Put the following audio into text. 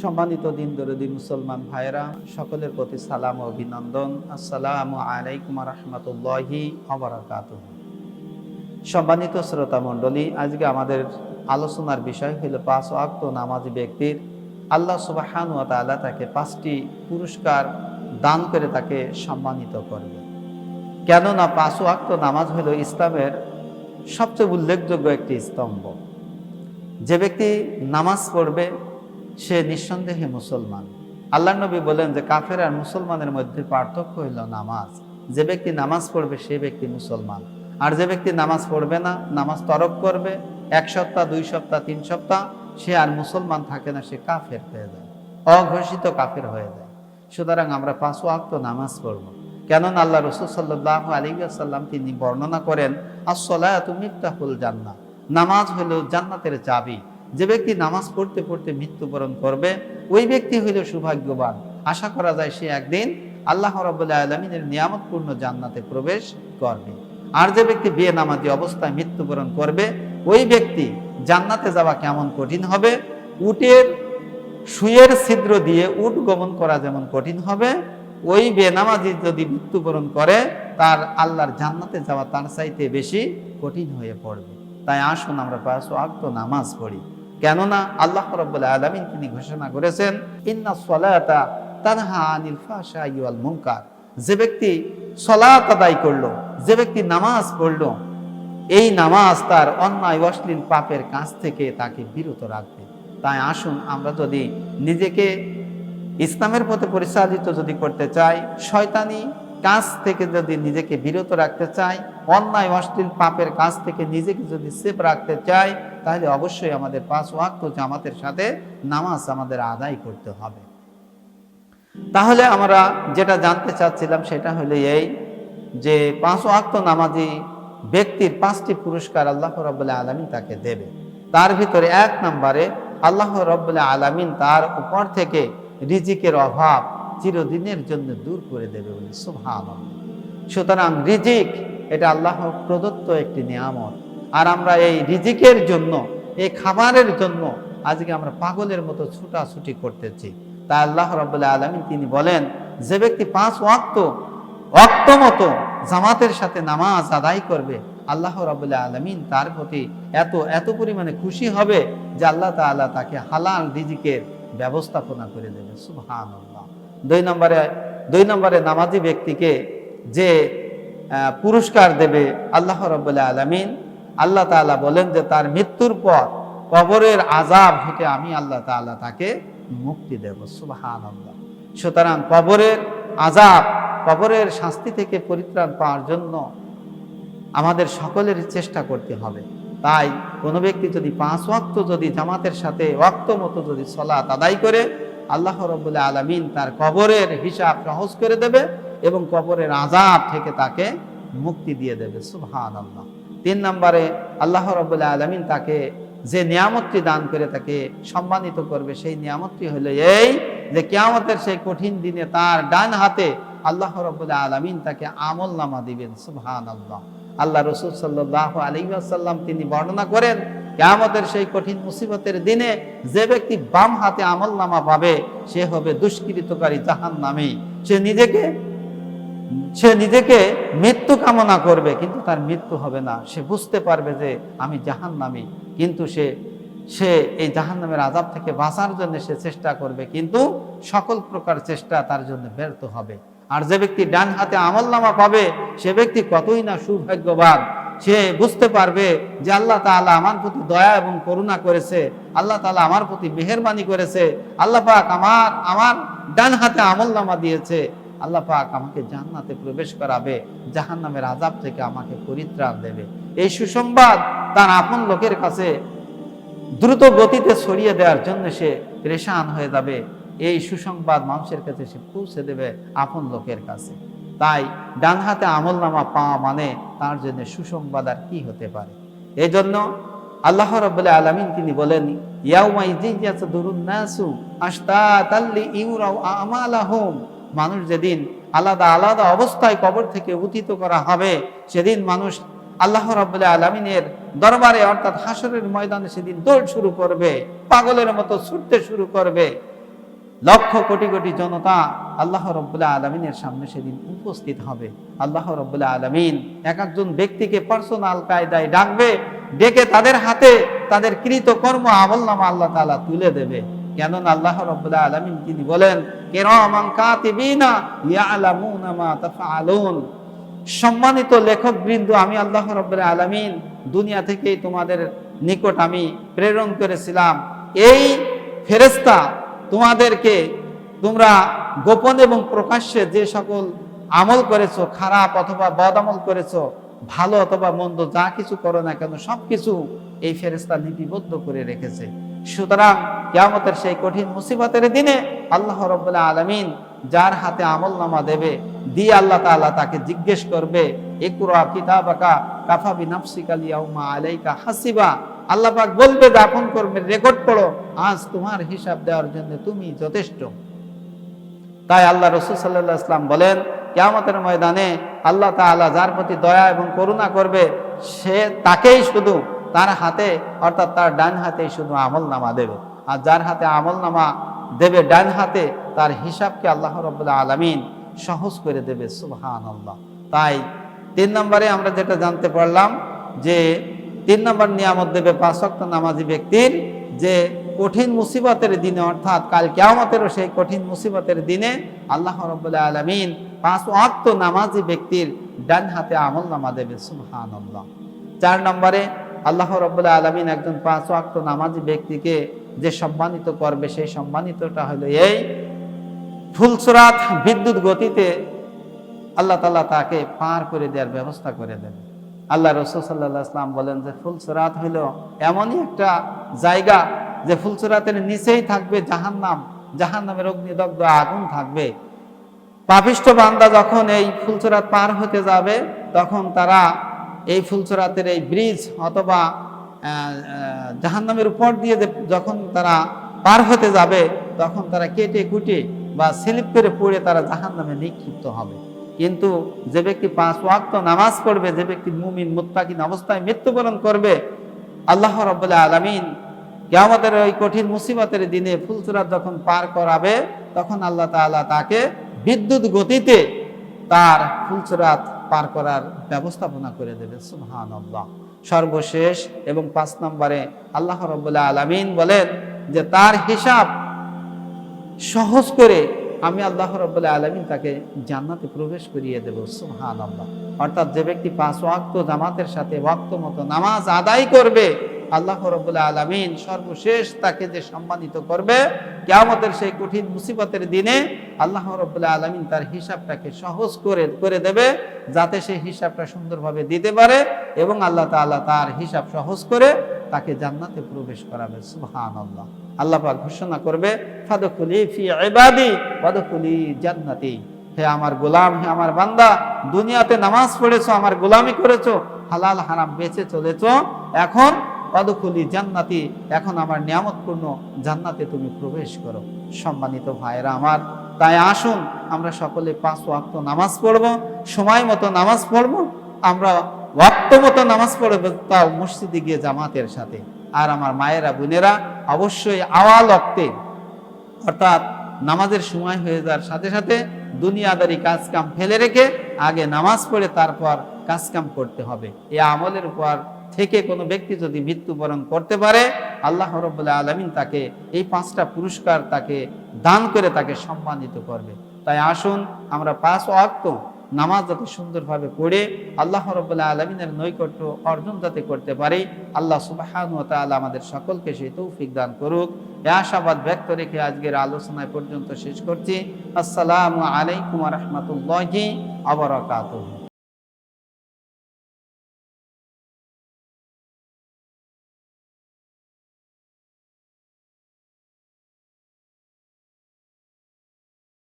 সম্মানিত দিন দরদি মুসলমান ভাইরা সকলের প্রতি সালাম ও অভিনন্দন। আসসালামু আলাইকুম রহমতুল্লাহি অবরাকাত সম্মানিত শ্রোতা মণ্ডলী, আজকে আমাদের আলোচনার বিষয় হলো পাঁচ অক্ত নামাজি ব্যক্তির। আল্লাহ সুবাহান ও তাআলা তাকে পাঁচটি পুরস্কার দান করে তাকে সম্মানিত করবে। কেননা পাঁচ অক্ত নামাজ হলো ইসলামের সবচেয়ে উল্লেখযোগ্য একটি স্তম্ভ। যে ব্যক্তি নামাজ পড়বে সে নিঃসন্দেহে মুসলমান। আল্লাহ নবী বলেন যে কাফের আর মুসলমানের মধ্যে পার্থক্য হইল নামাজ। যে ব্যক্তি নামাজ পড়বে, সে ব্যক্তি মুসলমান। আর যে ব্যক্তি নামাজ পড়বে না, নামাজ তরক করবে, এক সপ্তাহ, দুই সপ্তাহ, তিন সপ্তাহ, সে আর মুসলমান থাকে না, সে কাফের হয়ে যায়, অঘোষিত কাফের হয়ে যায়। সুতরাং আমরা পাঁচ ওয়াক্ত নামাজ পড়ব। কেননা আল্লাহ রসুল সাল্লাহ আলী আসাল্লাম তিনি বর্ণনা করেন আসলাহ তুমি জান্নাত নামাজ হলো জান্নাতের চাবি। যে ব্যক্তি নামাজ পড়তে পড়তে মৃত্যুবরণ করবে, ওই ব্যক্তি হইল সৌভাগ্যবান। আশা করা যায় সে একদিন আল্লাহ রবাহ আলমিনের নিয়ামতপূর্ণ জান্নাতে প্রবেশ করবে। আর যে ব্যক্তি বিয়ে নামাজি অবস্থায় মৃত্যুবরণ করবে, ওই ব্যক্তি জান্নাতে যাওয়া কেমন কঠিন হবে? উটের সুয়ের ছিদ্র দিয়ে উট গমন করা যেমন কঠিন হবে? ওই বেনামাজি যদি মৃত্যুবরণ করে, তার আল্লাহর জান্নাতে যাওয়া তার চাইতে বেশি কঠিন হয়ে পড়বে। তাই আসুন আমরা পাঁচ ওয়াক্ত নামাজ পড়ি। কেননা আল্লাহ রব্বুল আলমিন তিনি ঘোষণা করেছেন, ইন্না সলাতা তানহা আনিল ফাশা ইউল মুনকার। যে ব্যক্তি সলাত আদায় করল, যে ব্যক্তি নামাজ পড়ল, এই নামাজ তার অন্যায় অশ্লীল পাপের কাছ থেকে তাকে বিরত রাখবে। তাই আসুন আমরা যদি নিজেকে ইসলামের পথে পরিচালিত যদি করতে চাই, শয়তানি কাজ থেকে যদি নিজেকে বিরত রাখতে চাই অন্যায়, অশ্লীল পাপের কাজ থেকে নিজেকে যদি সেফ রাখতে চাই তাহলে অবশ্যই আমাদের পাঁচ ওয়াক্ত জামাতের সাথে নামাজ আমাদের আদায় করতে হবে। তাহলে আমরা যেটা জানতে চাচ্ছিলাম সেটা হলো এই যে পাঁচ ওয়াক্ত নামাজি ব্যক্তির পাঁচটি পুরস্কার আল্লাহ রবাহ আলমিন তাকে দেবে। তার ভিতরে এক নম্বরে আল্লাহ রবাহ আলমিন তার উপর থেকে রিজিকের অভাব চিরদিনের জন্য দূর করে দেবে বলে সুভান সুতরাং রিজিক, এটা আল্লাহ প্রদত্ত একটি নিয়ামত। আর আমরা এই রিজিকের জন্য, এই খাবারের জন্য আজকে আমরা পাগলের মতো ছুটাছুটি করতেছি। তা আল্লাহ রবাহ আলমিন তিনি বলেন, যে ব্যক্তি পাঁচ ওয়াক্ত অক্ত মতো জামাতের সাথে নামাজ আদায় করবে, আল্লাহ রাবুল্লাহ আলমিন তার প্রতি এত এত পরিমাণে খুশি হবে যে আল্লাহ তাআলা তাকে হালাল রিজিকের ব্যবস্থাপনা করে দেবে। সুবহান দুই নম্বরে দুই নম্বরে নামাজি ব্যক্তিকে যে পুরস্কার দেবে আল্লাহ রবাহ আলমিন, আল্লাহ তাআলা বলেন যে তার মৃত্যুর পর কবরের আজাব হতে আমি আল্লাহ তাআলা তাকে মুক্তি দেব। সুবহান সুতরাং কবরের আজাব কবরের শাস্তি থেকে পরিত্রাণ পাওয়ার জন্য আমাদের সকলের চেষ্টা করতে হবে। তাই কোনো ব্যক্তি যদি পাঁচ ওয়াক্ত যদি জামাতের সাথে ওয়াক্ত মতো যদি সলাত আদায় করে আল্লাহ রব্বুল্লাহ আলমিন তার কবরের হিসাব সহজ করে দেবে এবং কবরের আজাব থেকে তাকে মুক্তি দিয়ে দেবে। সুহান আল্লাহ তিন নম্বরে আল্লাহ রব্বুল্লাহ আলমিন তাকে যে নিয়ামতটি দান করে তাকে সম্মানিত করবে, সেই নিয়ামতটি হলো এই যে কেয়ামতের সেই কঠিন দিনে তার ডান হাতে আল্লাহ রব্বুল্লাহ আলমিন তাকে আমল নামা দিবেন। সুবহান আল্লাহ আল্লাহ রসুল সাল্লাহ আলী আসাল্লাম তিনি বর্ণনা করেন কেয়ামতের সেই কঠিন মুসিবতের দিনে যে ব্যক্তি বাম হাতে আমল নামা পাবে, সে হবে দুষ্কৃতকারী জাহান নামে সে নিজেকে সে নিজেকে মৃত্যু কামনা করবে, কিন্তু তার মৃত্যু হবে না। সে বুঝতে পারবে যে আমি জাহান নামি কিন্তু সে সে এই জাহান নামের আজাব থেকে বাঁচার জন্য সে চেষ্টা করবে, কিন্তু সকল প্রকার চেষ্টা তার জন্য ব্যর্থ হবে। আর যে ব্যক্তি ডান হাতে আমল নামা পাবে, সে ব্যক্তি কতই না সৌভাগ্যবান। সে বুঝতে পারবে যে আল্লাহ তাআলা আমার প্রতি দয়া এবং করুণা করেছে, আল্লাহ তাআলা আমার প্রতি মেহরবানি করেছে, আল্লাহ পাক আমার আমার ডান হাতে আমল নামা দিয়েছে। আল্লাহ পাক আমাকে জান্নাতে প্রবেশ করাবে জাহান নামের আজাব থেকে আমাকে পরিত্রাণ দেবে। এই সুসংবাদ তার আপন লোকের কাছে দ্রুত গতিতে ছড়িয়ে দেওয়ার জন্য সে রেশান হয়ে যাবে। এই সুসংবাদ মানুষের কাছে সে পৌঁছে দেবে আপন লোকের কাছে। তাই ডান হাতে আমল নামা পাওয়া মানে তার জন্য সুসংবাদ আর কি হতে পারে? এই জন্য আল্লাহ রবাহ আলমিন তিনি বলেন মানুষ যেদিন আলাদা আলাদা অবস্থায় কবর থেকে উথিত করা হবে, সেদিন মানুষ আল্লাহ রাবুল্লাহ আলমিনের দরবারে অর্থাৎ হাসরের ময়দানে সেদিন দৌড় শুরু করবে, পাগলের মতো ছুটতে শুরু করবে। লক্ষ কোটি কোটি জনতা আল্লাহ রব্বুল্লাহ আলমিনের সামনে সেদিন উপস্থিত হবে। আল্লাহ রব্বুল্লাহ আলমিন এক একজন ব্যক্তিকে পার্সোনাল কায়দায় ডাকবে, ডেকে তাদের হাতে তাদের কৃত কর্ম আমল নামা আল্লাহ তালা তুলে দেবে। কেননা আল্লাহ রব্বুল্লাহ আলমিন তিনি বলেন, কেরামান কাতিবিনা ইয়ালামুনা মা তাফআলুন। সম্মানিত লেখক বৃন্দ আমি আল্লাহ রব্বুল্লাহ আলমিন দুনিয়া থেকেই তোমাদের নিকট আমি প্রেরণ করেছিলাম। এই ফেরেস্তা তোমাদেরকে তোমরা গোপন এবং প্রকাশ্যে যে সকল আমল করেছ, খারাপ অথবা বদ আমল করেছ, ভালো অথবা মন্দ, যা কিছু করো না কেন, সবকিছু এই ফেরেস্তা লিপিবদ্ধ করে রেখেছে। সুতরাং কেয়ামতের সেই কঠিন মুসিবতের দিনে আল্লাহ রব্বুল্লাহ আলমিন যার হাতে আমল নামা দেবে, দিয়ে আল্লাহ তাআলা তাকে জিজ্ঞেস করবে একুরা কিতাবাকা কাফা বিনাফসিকা লিয়াউমা আলাইকা হাসিবা? আল্লাহ পাক বলবে দাপন কর্মের রেকর্ড পড়ো। আজ তোমার হিসাব দেওয়ার জন্য তুমি যথেষ্ট। তাই আল্লাহ রসুল সাল্লাহ ইসলাম বলেন, কেয়ামতের ময়দানে আল্লাহ তাআলা যার প্রতি দয়া এবং করুণা করবে, সে তাকেই শুধু তার হাতে, অর্থাৎ তার ডান হাতে শুধু আমল নামা দেবে। আর যার হাতে আমল নামা দেবে ডান হাতে, তার হিসাবকে আল্লাহ রব্বুল্লাহ আলমিন সহজ করে দেবে সুবহান আল্লাহ তাই তিন নম্বরে আমরা যেটা জানতে পারলাম যে তিন নম্বর নিয়ামত দেবে পাঁচ ওয়াক্ত নামাজি ব্যক্তির যে কঠিন মুসিবতের দিনে, অর্থাৎ কাল কেয়ামতেরও সেই কঠিন মুসিবতের দিনে আল্লাহ রব্বুল্লাহ আলমিন পাঁচ ওয়াক্ত নামাজি ব্যক্তির ডান হাতে আমল নামা দেবে আল্লাহ চার নম্বরে আল্লাহ রব্বুল্লাহ আলমিন একজন পাঁচ ওয়াক্ত নামাজি ব্যক্তিকে যে সম্মানিত করবে, সেই সম্মানিতটা হলো এই ফুলসরাত বিদ্যুৎ গতিতে আল্লাহ তালা তাকে পার করে দেওয়ার ব্যবস্থা করে দেন। আল্লাহ রসুল সাল্লাহ আসলাম বলেন যে ফুলসরাত হইল এমনই একটা জায়গা যে ফুলসরাতের নিচেই থাকবে জাহান্নাম, জাহান্নামের অগ্নিদগ্ধ আগুন থাকবে। পাপিষ্ট বান্দা যখন এই ফুলচরাত পার হতে যাবে, তখন তারা এই ফুলচরাতের এই ব্রিজ অথবা জাহান্নামের উপর দিয়ে যখন তারা পার হতে যাবে, তখন তারা কেটে কুটে বা স্লিপ করে পড়ে তারা জাহান্নামে নিক্ষিপ্ত হবে। কিন্তু যে ব্যক্তি পাঁচ ওয়াক্ত নামাজ পড়বে, যে ব্যক্তি মুমিন, মুত্তাকিন অবস্থায় মৃত্যুবরণ করবে, আল্লাহ রব্বুল্লাহ আলমিন কেয়ামতের ওই কঠিন মুসিবতের দিনে ফুলচুরাত যখন পার করাবে, তখন আল্লাহ তাআলা তাকে বিদ্যুৎ গতিতে তার ফুলচুরাত পার করার ব্যবস্থাপনা করে দেবে। সুবহান আল্লাহ সর্বশেষ এবং পাঁচ নম্বরে আল্লাহ রব্বুল্লাহ আলমিন বলেন যে তার হিসাব সহজ করে আমি আল্লাহ রব্বুল্লাহ আলমিন তাকে জান্নাতে প্রবেশ করিয়ে দেব সুহান আল্লাহ অর্থাৎ যে ব্যক্তি পাঁচ ওয়াক্ত জামাতের সাথে ওয়াক্ত মতো নামাজ আদায় করবে, আল্লাহ রব্বুল্লাহ আলমিন সর্বশেষ তাকে যে সম্মানিত করবে, কেয়ামতের সেই কঠিন মুসিবতের দিনে আল্লাহ রব্বুল্লাহ আলমিন তার হিসাবটাকে সহজ করে করে দেবে, যাতে সে হিসাবটা সুন্দরভাবে দিতে পারে এবং আল্লাহ তাআলা তার হিসাব সহজ করে তাকে জান্নাতে প্রবেশ করাবে সুহান আল্লাহ আল্লাহ পাক ঘোষণা করবে, ফাদখুলি ফি জান্নাতি। হে আমার গোলাম, হে আমার বান্দা, দুনিয়াতে নামাজ পড়েছো, আমার গোলামি করেছ, হালাল হারাম বেঁচে চলেছো, এখন অদখলি জান্নাতি, এখন আমার নিয়ামতপূর্ণ জান্নাতে তুমি প্রবেশ করো। সম্মানিত ভাইয়েরা আমার, তাই আসুন, আমরা সকলে পাঁচ ওয়াক্ত নামাজ পড়ব, সময় মতো নামাজ পড়ব, আমরা ওয়াক্ত মতো নামাজ পড়ব, তাও মসজিদে গিয়ে জামাতের সাথে। আর আমার মায়েরা, বোনেরা অবশ্যই আওয়াল অক্তে, অর্থাৎ নামাজের সময় হয়ে যাওয়ার সাথে সাথে দুনিয়াদারি কাজকাম ফেলে রেখে আগে নামাজ পড়ে তারপর কাজকাম করতে হবে। এ আমলের উপর থেকে কোনো ব্যক্তি যদি মৃত্যুবরণ করতে পারে, আল্লাহ রব্বুল্লাহ আলমিন তাকে এই পাঁচটা পুরস্কার তাকে দান করে তাকে সম্মানিত করবে। তাই আসুন আমরা পাঁচ অক্ত নামাজ যাতে সুন্দরভাবে পড়ে আল্লাহ রবাহ আলমিনের নৈকট্য অর্জন যাতে করতে পারে, আল্লাহ সুবাহান আমাদের সকলকে সেই তৌফিক দান করুক। এ আশাবাদ ব্যক্ত রেখে আজকের আলোচনায় পর্যন্ত শেষ করছি। আসসালামু আলাইকুম রহমতুল্লাহি আবরাকাতুহু